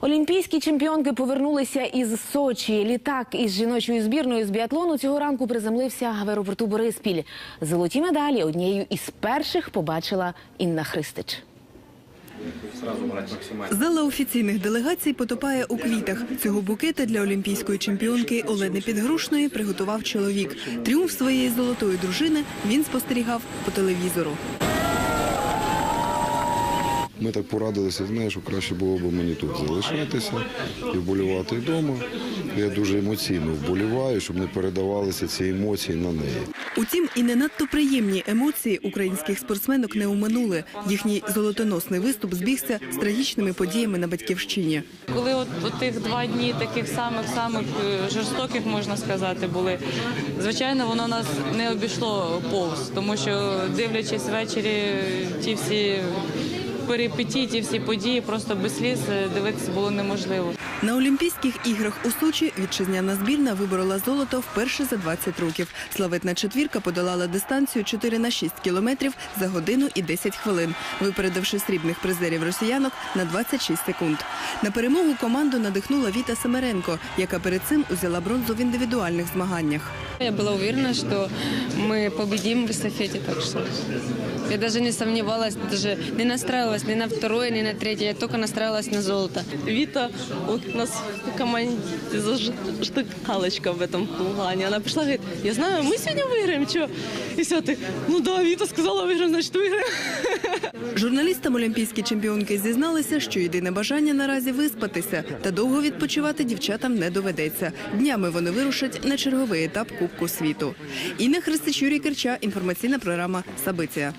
Олімпійські чемпіонки повернулися із Сочі. Літак із жіночою збірною з біатлону цього ранку приземлився в аеропорту Бориспіль. Золоті медалі однією із перших побачила Інна Христич. Зала офіційних делегацій потопає у квітах. Цього букета для олімпійської чемпіонки Олени Підгрушної приготував чоловік. Тріумф своєї золотої дружини він спостерігав по телевізору. Ми так порадилися, знаєш, що краще було б мені тут залишатися і вболівати вдома. Я дуже емоційно вболіваю, щоб не передавалися ці емоції на неї. Утім, і не надто приємні емоції українських спортсменок не уминули. Їхній золотоносний виступ збігся з трагічними подіями на батьківщині. Коли от, от тих два дні таких самих самих е, жорстоких можна сказати були, звичайно, воно нас не обійшло повз, тому що дивлячись ввечері ті всі перипетії, ті всі події, просто без сліз е, дивитися було неможливо. На Олімпійських іграх у Сочі вітчизняна збірна виборола золото вперше за 20 років. Славетна четвірка подолала дистанцію 4 на 6 кілометрів за годину і 10 хвилин, випередивши срібних призерів росіянок на 26 секунд. На перемогу команду надихнула Віта Семеренко, яка перед цим узяла бронзу в індивідуальних змаганнях. Я была уверена, что мы победим в эстафете, так что я даже не сомневалась, даже не настраивалась ни на второе, ни на третье, я только настраивалась на золото. Вита вот у нас в команде зажигалочка в этом плане. Она пришла, говорит, я знаю, мы сегодня выиграем, что? И все, ты, ну да, Вита сказала, выиграем, значит выиграем. Журналістам олімпійські чемпіонки зізналися, що єдине бажання наразі виспатися, та довго відпочивати дівчатам не доведеться. Днями вони вирушать на черговий етап Кубку світу. Інна Христич, Юрій Керча, інформаційна програма Сабиція.